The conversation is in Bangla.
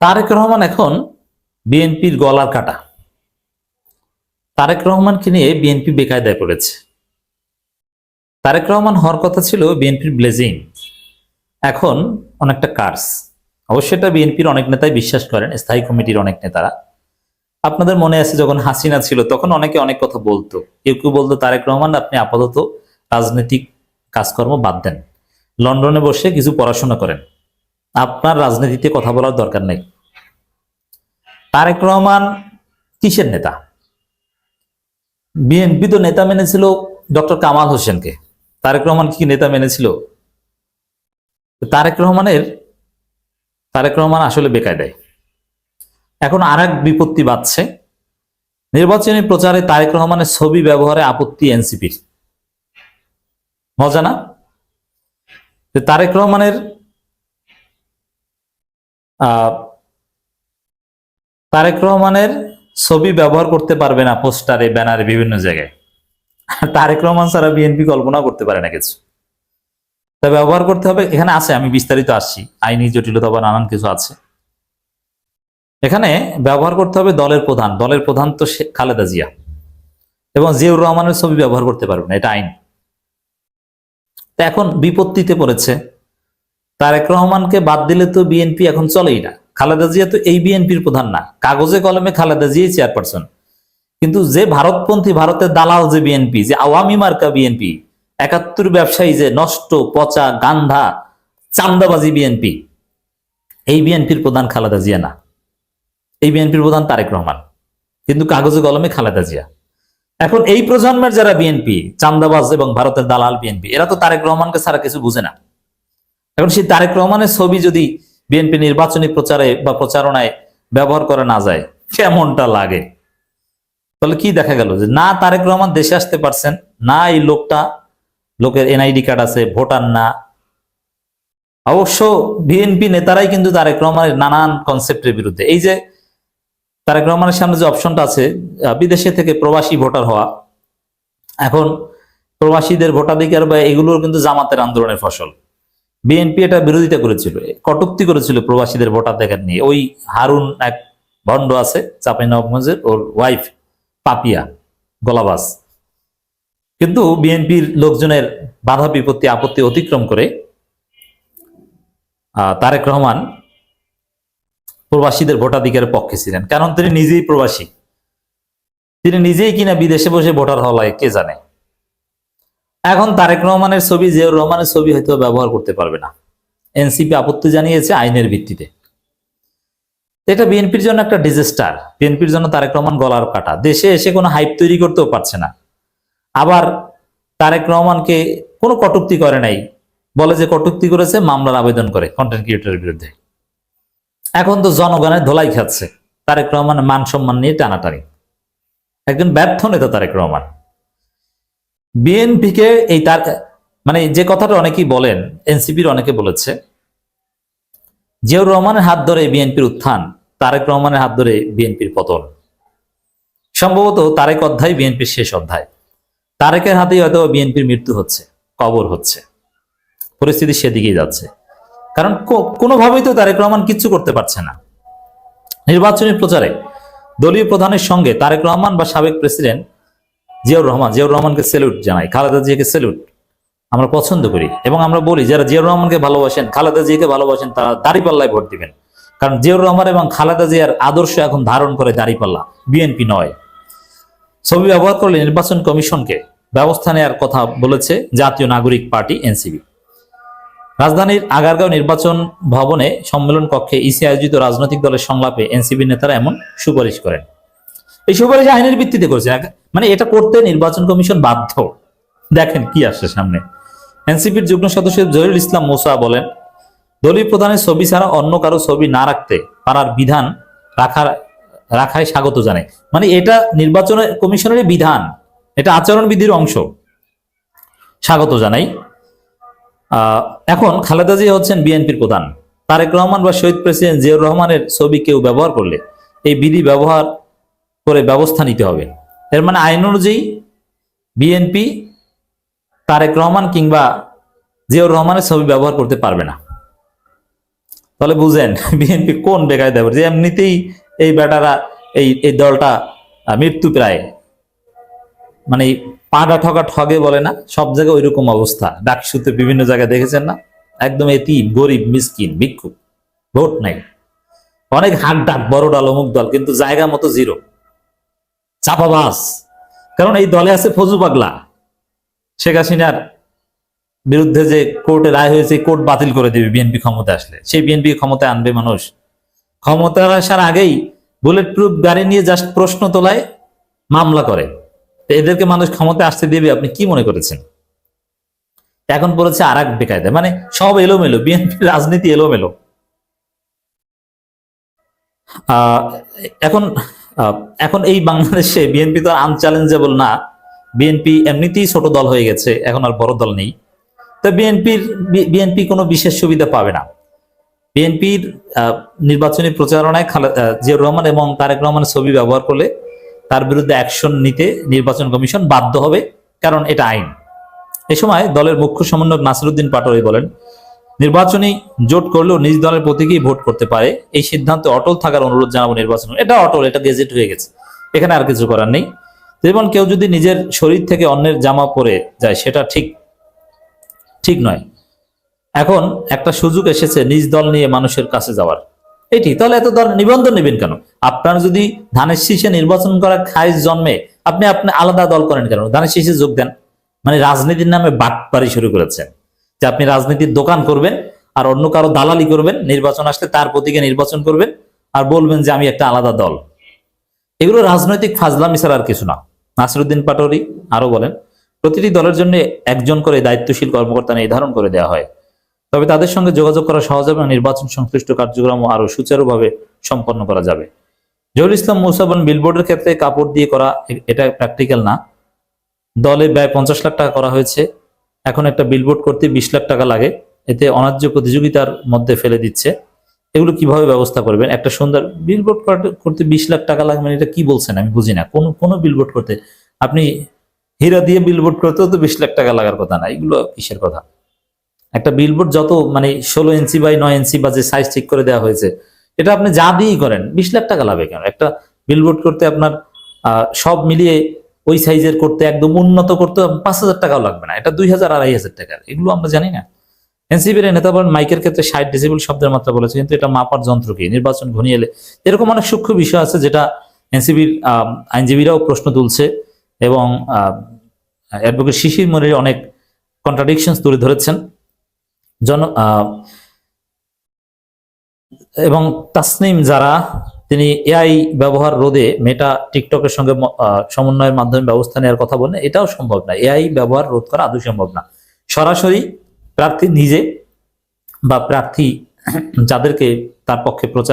তারেক রহমান এখন বিএনপির গলার কাটা। তারেক রহমানকে নিয়ে বিএনপি বেকায়দায় পড়েছে। তারেক রহমান হওয়ার কথা ছিল বিএনপির ব্লেজিং এখন অনেকটা কার্স অবশ্যই এটা বিএনপির অনেক নেতাই বিশ্বাস করেন, স্থায়ী কমিটির অনেক নেতারা। আপনাদের মনে আছে যখন হাসিনা ছিল, তখন অনেকে অনেক কথা বলতো। কেউ কেউ বলতো, তারেক রহমান, আপনি আপাতত রাজনৈতিক কাজকর্ম বাদ দেন। লন্ডনে বসে কিছু পড়াশোনা করেন। আপনার রাজনীতিতে কথা বলার দরকার নেই। তারেক রহমান কিসের নেতা? বিএনপি তো নেতা মেনেছিল ডক্টর কামাল হোসেনকে। তারেক রহমান কি নেতা মেনেছিল? তারেক রহমানের, তারেক রহমান আসলে বেকায়দায়। এখন আর এক বিপত্তি বাড়ছে নির্বাচনী প্রচারে তারেক রহমানের ছবি ব্যবহারে আপত্তি এনসিপির। মজা না? তারেক রহমানের তারেক রহমানের ছবি ব্যবহার করতে পারবে না, পোস্টারে, ব্যানারে, বিভিন্ন জায়গায়। তারেক রহমান ছাড়া বিএনপি কল্পনা করতে পারে না কিছু। তা ব্যবহার করতে হবে, এখানে আছে, আমি বিস্তারিত আসছি। আইনি জটিলতা বা নানান কিছু আছে। এখানে ব্যবহার করতে হবে দলের প্রধান দলের প্রধান তো খালেদা জিয়া। এবং জিয়াউর রহমানের ছবি ব্যবহার করতে পারবে না, এটা আইন। তা এখন বিপত্তিতে পড়েছে। তারেক রহমানকে বাদ দিলে তো বিএনপি এখন চলেই না। খালেদা জিয়া তো এই বিএনপির প্রধান না। কাগজে কলমে খালেদা জিয়াই চেয়ারপারসন। কিন্তু যে ভারতপন্থী, ভারতের দালাল যে বিএনপি, যে আওয়ামী মার্কা বিএনপি, একাত্তর ব্যবসায়ী যে নষ্ট, পচা, গান্ধা, চান্দাবাজি বিএনপি, এই বিএনপির প্রধান খালেদা জিয়া না। এই বিএনপির প্রধান তারেক রহমান। কিন্তু কাগজে কলমে খালেদা জিয়া। এখন এই প্রজন্মের যারা বিএনপি, চান্দাবাজ এবং ভারতের দালাল বিএনপি, এরা তো তারেক রহমানকে ছাড়া কিছু বুঝে না। এখন সেই তারেক রহমানের ছবি যদি বিএনপি নির্বাচনী প্রচারে বা প্রচারণায় ব্যবহার করা না যায়, কেমনটা লাগে? তাহলে কি দেখা গেল যে না তারেক রহমান দেশে আসতে পারছেন, না এই লোকটা, লোকের এনআইডি কার্ড আছে, ভোটার না। অবশ্য বিএনপি নেতারাই কিন্তু তারেক রহমানের নানান কনসেপ্টের বিরুদ্ধে। এই যে তারেক রহমানের সামনে যে অপশনটা আছে বিদেশে থেকে প্রবাসী ভোটার হওয়া, এখন প্রবাসীদের ভোটাধিকার বা এগুলোর কিন্তু জামাতের আন্দোলনের ফসল। বিএনপি এটা বিরোধিতা করেছিল, কটুক্তি করেছিল প্রবাসীদের ভোটাধিকার নিয়ে। ওই হারুন এক ভণ্ড আছে চাপাই নবাবগঞ্জের ওর ওয়াইফ পাপিয়া গলাবাস কিন্তু বিএনপির লোকজনের বাধা বিপত্তি আপত্তি অতিক্রম করে তারেক রহমান প্রবাসীদের ভোটাধিকারের পক্ষে ছিলেন। কারণ তিনি নিজেই প্রবাসী। তিনি নিজেই কিনা বিদেশে বসে ভোটার হওয়া লাগে কে জানে? এখন তারেক রহমানের ছবি, জিয়াউর রহমানের ছবি হয়তো ব্যবহার করতে পারবে না। এনসিপি আপত্তি জানিয়েছে আইনের ভিত্তিতে। এটা বিএনপির জন্য একটা ডিজাস্টার বিএনপির জন্য তারেক রহমান গলার কাটা। দেশে এসে কোনো হাইপ তৈরি করতেও পারছে না। আবার তারেক রহমানকে কোনো কটুক্তি করে নাই। বলে যে কটুক্তি করেছে, মামলার আবেদন করে কন্টেন্ট ক্রিয়েটরের বিরুদ্ধে। এখন তো জনগণের ধোলাই খাচ্ছে। তারেক রহমানের মান সম্মান নিয়ে টানাটানি। একজন ব্যর্থ নেতা তারেক রহমান। বিএনপিকে এই তার মানে যে কথাটা অনেকেই বলেন, এনসিপির অনেকে বলেছে, জিয়াউর রহমানের হাত ধরে বিএনপির উত্থান, তারেক রহমানের হাত ধরে বিএনপির পতন। সম্ভবত তারেক অধ্যায় বিএনপির শেষ অধ্যায়। তারেকের হাতেই হয়তো বিএনপির মৃত্যু হচ্ছে, কবর হচ্ছে। পরিস্থিতি সেদিকেই যাচ্ছে। কারণ কোনোভাবেই তো তারেক রহমান কিচ্ছু করতে পারছে না। নির্বাচনী প্রচারে দলীয় প্রধানের সঙ্গে তারেক রহমান বা সাবেক প্রেসিডেন্ট জিয়াউর রহমান, জিয়াউর রহমানকে স্যালুট জানাই, খালেদা জিয়াকে স্যালুট আমরা পছন্দ করি এবং আমরা বলি, যারা জিয়াউর রহমানকে ভালোবাসেন, খালেদা জিয়াকে ভালোবাসেন, তারা দাঁড়িপাল্লায় ভোট দিবেন। কারণ জিয়াউর রহমান এবং খালেদা জিয়ার আদর্শ এখন ধারণ করে দাঁড়িপাল্লা, বিএনপি নয়। ছবি ব্যবহার করলে নির্বাচন কমিশনকে ব্যবস্থা নেওয়ার কথা বলেছে জাতীয় নাগরিক পার্টি এনসিবি রাজধানীর আগারগাঁও নির্বাচন ভবনে সম্মেলন কক্ষে ইসি আয়োজিত রাজনৈতিক দলের সংলাপে এনসিবি নেতারা এমন সুপারিশ করেন। এই সুপারিশ আইনের ভিত্তিতে করেছে। মানে এটা করতে নির্বাচন কমিশন বাধ্য। দেখেন কি আসছে সামনে। এনসিপির যুগ্ম সদস্য জহিরুল ইসলাম মোসা বলেন, দলীয় প্রধানের ছবি ছাড়া অন্য কারও ছবি না রাখতে পারার বিধান রাখার রাখায় স্বাগত জানায়। মানে এটা নির্বাচন কমিশনের বিধান। এটা আচরণবিধির অংশ। স্বাগত জানাই। এখন খালেদা জিয়া হচ্ছেন বিএনপির প্রধান। তারেক রহমান বা শহীদ প্রেসিডেন্ট জিয়াউর রহমানের ছবি কেউ ব্যবহার করলে এই বিধি ব্যবহার করে ব্যবস্থা নিতে হবে। এর মানে আইন অনুযায়ী বিএনপি তারেক রহমান কিংবা জিয়াউর রহমানের ছবি ব্যবহার করতে পারবে না। তাহলে বুঝেন বিএনপি কোন বেকায় দেবে যে এমনিতেই এই বেটারা, এই এই দলটা মৃত্যু প্রায় মানে পাটা ঠকা ঠগে বলে না, সব জায়গায় ওইরকম অবস্থা। ডাকসুতে বিভিন্ন জায়গায় দেখেছেন না? একদম এটি গরিব, মিসকিন, ভিক্ষুক, ভোট নাই। অনেক হাট ডাক বড় ডাল অমুক দল, কিন্তু জায়গা মতো জিরো। চাপাবাস কারণ এই দলে আছে ফজু পাগলা। শেখ হাসিনার বিরুদ্ধে যে কোর্টে রায় হয়েছে কোর্ট বাতিল করে দেবে বিএনপি ক্ষমতা আসলে। সেই বিএনপি ক্ষমতায় আনবে মানুষ। ক্ষমতা আসার আগেই বুলেট প্রুফ গাড়ি নিয়ে জাস্ট প্রশ্ন তোলায় মামলা করে। এদেরকে মানুষ ক্ষমতা আসতে দেবে আপনি কি মনে করেছেন? এখন বলেছে আর এক বেকায়দা। মানে সব এলোমেলো বিএনপি রাজনীতি এলোমেলো। আহ, এখন এখন এই বাংলাদেশে বিএনপি তো আনচ্যালেঞ্জেবল না। বিএনপি এমনিতেই ছোট দল হয়ে গেছে, এখন আর বড় দল নেই। তো বিএনপির বিএনপি কোনো বিশেষ সুবিধা পাবে না। বিএনপির নির্বাচনী প্রচারণায় জিয়াউর রহমান এবং তারেক রহমানের ছবি ব্যবহার করলে তার বিরুদ্ধে অ্যাকশন নিতে নির্বাচন কমিশন বাধ্য হবে, কারণ এটা আইন। এ সময় দলের মুখ্য সমন্বয়ক নাসিরুদ্দিন পাটোয়ারি বলেন নির্বাচনী জোট করলেও নিজ দলের প্রতীকেই ভোট করতে পারে। এই সিদ্ধান্তে অটল থাকার অনুরোধ জানাব নির্বাচন। এটা অটল, এটা গেজেট হয়ে গেছে। এখানে আর কিছু করার নেই। যেমন কেউ যদি নিজের শরীর থেকে অন্যের জামা পরে যায়, সেটা ঠিক ঠিক নয়। এখন একটা সুযোগ এসেছে নিজ দল নিয়ে মানুষের কাছে যাওয়ার। এটি তাহলে এত দল নিবন্ধন নেবেন কেন? আপনার যদি ধানের শীষে নির্বাচন করা খাইজ জন্মে, আপনি আপনি আলাদা দল করেন কেন? ধানের শীষে যোগ দেন। মানে রাজনীতির নামে বাটপারি শুরু করেছেন। যে আপনি রাজনীতির দোকান করবেন আর অন্য কারও দালালি করবেন, নির্বাচন আসলে তার প্রতীকে নির্বাচন করবেন আর বলবেন যে আমি একটা আলাদা দল। এগুলো রাজনৈতিক ফাজলামি ছাড়া আর কিছু না। নাসিরুদ্দিন পাটোরি আরও বলেন, প্রতিটি দলের জন্য একজন করে দায়িত্বশীল কর্মকর্তা নির্ধারণ করে দেওয়া হয়। তবে তাদের সঙ্গে যোগাযোগ করা সহজ হবে নির্বাচন সংশ্লিষ্ট কার্যক্রম আরও সুচারুভাবে সম্পন্ন করা যাবে। জহুর ইসলাম মুসা বলেন বিলবোর্ডের ক্ষেত্রে কাপড় দিয়ে করা এটা প্র্যাকটিক্যাল না। দলে ব্যয় পঞ্চাশ লাখ টাকা করা হয়েছে। এখন একটা বিলবোর্ড করতে বিশ লাখ টাকা লাগে। এতে অনার্য প্রতিযোগিতার মধ্যে ফেলে দিচ্ছে। এগুলো কীভাবে ব্যবস্থা করবেন? একটা সুন্দর বিলবোর্ড করতে বিশ লাখ টাকা লাগবে মানে এটা কি বলছেন? আমি বুঝি না। কোন কোন বিলবোর্ড করতে আপনি হীরা দিয়ে বিলবোর্ড করতেও তো বিশ লাখ টাকা লাগার কথা না। এগুলো কিসের কথা? একটা বিলবোর্ড যত মানে ষোলো ইঞ্চি বাই নয় ইঞ্চি বা যে সাইজ ঠিক করে দেওয়া হয়েছে, এটা আপনি যা দিয়েই করেন, বিশ লাখ টাকা লাগবে কেন? একটা বিলবোর্ড করতে আপনার সব মিলিয়ে ওই সাইজের করতে একদম উন্নত করতে পাঁচ হাজার টাকাও লাগবে না। এটা দুই হাজার আড়াই হাজার টাকার এগুলো আমরা জানি না। এনসিপির নেতা বলেন, মাইকের ক্ষেত্রে ষাট ডেসিবল শব্দের মাত্রা বলেছে, কিন্তু এটা মাপার যন্ত্র কি? নির্বাচন ঘনিয়ে এলে এরকম অনেক সূক্ষ্ম বিষয় আছে যেটা এনসিপির আইনজীবীরাও প্রশ্ন তুলছে এবং অ্যাডভোকেট শিশির মনির অনেক কন্ট্রাডিকশন তুলে ধরেছেন। জন এবং তাসনিম যারা তিনি এআই ব্যবহার রোধে মেটা টিকটকের সঙ্গে সমন্বয়ের মাধ্যমে ব্যবস্থা নেওয়ার কথা বলেন এটাও সম্ভব না। এআই ব্যবহার রোধ করা আদৌ সম্ভব না। সরাসরি প্রার্থী নিজে বা প্রার্থী যাদেরকে তার পক্ষে প্রচার